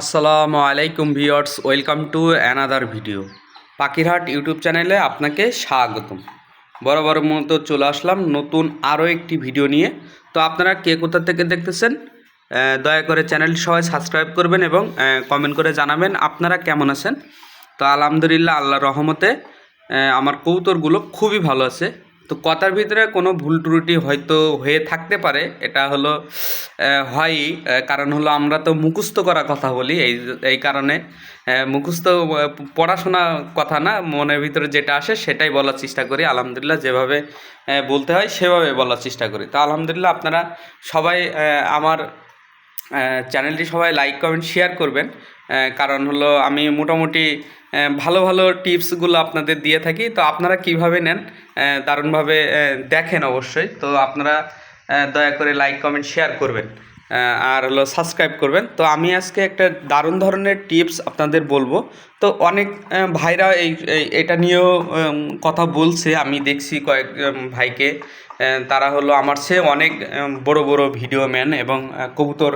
আসসালামু আলাইকুম viewers, welcome to another video. Pakhirhat YouTube চ্যানেলে আপনাকে স্বাগতম। বড় মতো চলে আসলাম নতুন আরও একটি ভিডিও নিয়ে। তো আপনারা কে কোথা থেকে দেখতেছেন দয়া করে চ্যানেলটি সবাই সাবস্ক্রাইব করবেন এবং কমেন্ট করে জানাবেন আপনারা কেমন আছেন। তো আলহামদুলিল্লাহ আল্লাহ রহমতে আমার কৌতরগুলো খুবই ভালো আছে। তো কথার ভিতরে কোনো ভুল ত্রুটি হয়তো হয়ে থাকতে পারে, এটা হলো হয়ই কারণ হলো আমরা তো মুখস্থ করা কথা বলি, এই এই কারণে মুখস্থ পড়াশোনা কথা না, মনের ভিতরে যেটা আসে সেটাই বলার চেষ্টা করি, আলহামদুলিল্লাহ যেভাবে বলতে হয় সেভাবে বলার চেষ্টা করি। তো আলহামদুলিল্লাহ আপনারা সবাই আমার চ্যানেলটি সবাই লাইক কমেন্ট শেয়ার করবেন। কারণ হলো আমি মোটামুটি ভালো ভালো টিপসগুলো আপনাদের দিয়ে থাকি। তো আপনারা কীভাবে নেন? দারুণভাবে দেখেন অবশ্যই। তো আপনারা দয়া করে লাইক কমেন্ট শেয়ার করবেন। আর হলো সাবস্ক্রাইব করবেন। তো আমি আজকে একটা দারুণ ধরনের টিপস আপনাদের বলব। তো অনেক ভাইরা এই এটা নিয়েও কথা বলছে। আমি দেখছি কয়েক ভাইকে। তারা হলো আমার সে অনেক বড় বড় ভিডিও ম্যান এবং কবুতর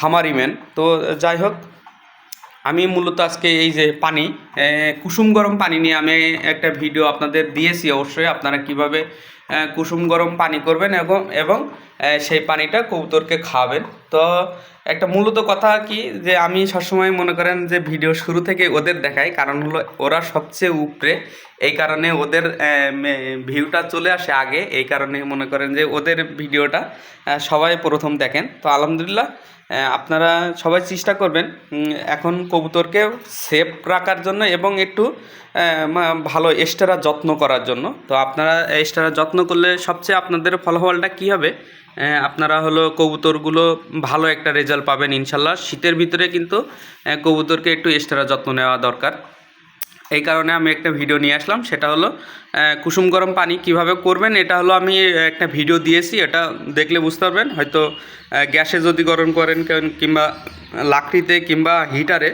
খামারি ম্যান তো যাই হোক, আমি মূলত আজকে এই যে পানি কুসুম গরম পানি নিয়ে আমি একটা ভিডিও আপনাদের দিয়েছি। অবশ্যই আপনারা কীভাবে কুসুম গরম পানি করবেন এবং এবং সেই পানিটা কবুতরকে খাওয়াবেন। তো একটা মূলত কথা কি যে আমি সবসময় মনে করেন যে ভিডিও শুরু থেকে ওদের দেখাই, কারণ হলো ওরা সবচেয়ে উপরে। এই কারণে ওদের ভিউটা চলে আসে আগে। এই কারণে মনে করেন যে ওদের ভিডিওটা সবাই প্রথম দেখেন। তো আলহামদুলিল্লাহ আপনারা সবাই চেষ্টা করবেন এখন কবুতরকে সেফ রাখার জন্য এবং একটু ভালো এক্সট্রা যত্ন করার জন্য। তো আপনারা এক্সট্রা যত্ন করলে সবচেয়ে আপনাদের ফলাফলটা কী হবে? আপনারা হলো কবুতরগুলো ভালো একটা রেজাল্ট পাবেন ইনশাল্লাহ। শীতের ভিতরে কিন্তু কবুতরকে একটু এক্সট্রা যত্ন নেওয়া দরকার। এই কারণে আমি একটা ভিডিও নিয়ে আসলাম, সেটা হলো কুসুম গরম পানি কীভাবে করবেন, এটা হলো আমি একটা ভিডিও দিয়েছি, এটা দেখলে বুঝতে পারবেন। হয়তো গ্যাসে যদি গরম করেন কিংবা লাকড়িতে কিংবা হিটারে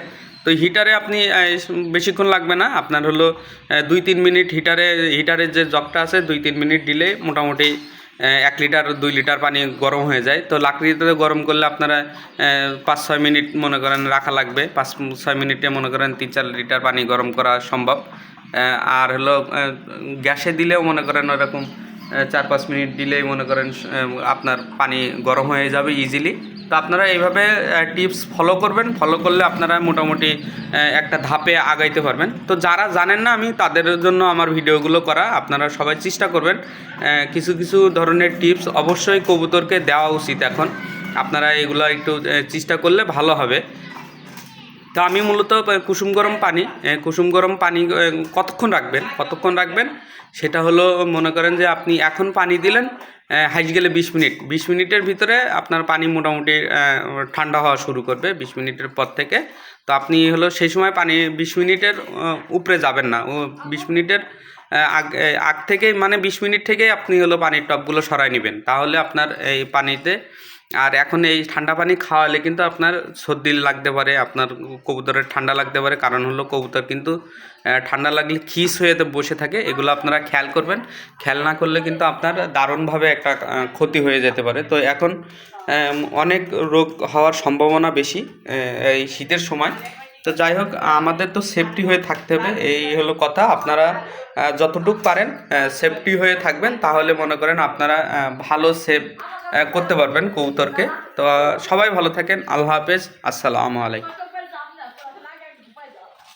তো হিটারে আপনি বেশিক্ষণ লাগবে না। আপনার হলো দুই তিন মিনিট হিটারে হিটারের যে জগটা আছে, দুই তিন মিনিট দিলে মোটামুটি এক লিটার, দুই লিটার পানি গরম হয়ে যায়। তো লাকড়িতে গরম করলে আপনারা পাঁচ ছয় মিনিট মনে করেন রাখা লাগবে। পাঁচ ছয় মিনিটে মনে করেন তিন চার লিটার পানি গরম করা সম্ভব। আর হলো গ্যাসে দিলেও মনে করেন ওরকম চার পাঁচ মিনিট দিলেই মনে করেন আপনার পানি গরম হয়ে যাবে ইজিলি তো আপনারা এইভাবে টিপস ফলো করবেন। ফলো করলে আপনারা মোটামুটি একটা ধাপে আগাইতে পারবেন। তো যারা জানেন না আমি, তাদের জন্য আমার ভিডিওগুলো করা, আপনারা সবাই চেষ্টা করবেন। কিছু কিছু ধরনের টিপস অবশ্যই কবুতরকে দেওয়া উচিত এখন। আপনারা এগুলো একটু চেষ্টা করলে ভালো হবে। তো আমি মূলত কুসুম গরম পানি কুসুম গরম পানি কতক্ষণ রাখবেন? কতক্ষণ রাখবেন? সেটা হলো, মনে করেন যে আপনি এখন পানি দিলেন হাইজ গেলে বিশ মিনিট। বিশ মিনিটের ভিতরে আপনার পানি মোটামুটি ঠান্ডা হওয়া শুরু করবে বিশ মিনিটের পর থেকে। তো আপনি হলো সেই সময় পানি বিশ মিনিটের উপরে যাবেন না। ও, বিশ মিনিটের আগ আগ থেকেই মানে বিশ মিনিট থেকেই আপনি হলো পানির টপগুলো সরাই নেবেন। তাহলে আপনার এই পানিতে আর এখন এই ঠান্ডা পানি খাওয়ালে কিন্তু আপনার সর্দি লাগতে পারে, আপনার কবুতরের ঠান্ডা লাগতে পারে। কারণ হলো কবুতর কিন্তু ঠান্ডা লাগলে খিস হয়ে বসে থাকে, এগুলো আপনারা খেয়াল করবেন। খেয়াল না করলে কিন্তু আপনার দারুণভাবে একটা ক্ষতি হয়ে যেতে পারে। তো এখন অনেক রোগ হওয়ার সম্ভাবনা বেশি এই শীতের সময়। তো যাই হোক, আমাদের তো সেফটি হয়ে থাকতে হবে, এই হলো কথা। আপনারা যতটুক পারেন সেফটি হয়ে থাকবেন, তাহলে মনে করেন আপনারা ভালো সেফ করতে পারবেন কবুতরকে তো, সবাই ভালো থাকেন, আল্লাহ হাফেজ, আসসালামু আলাইকুম।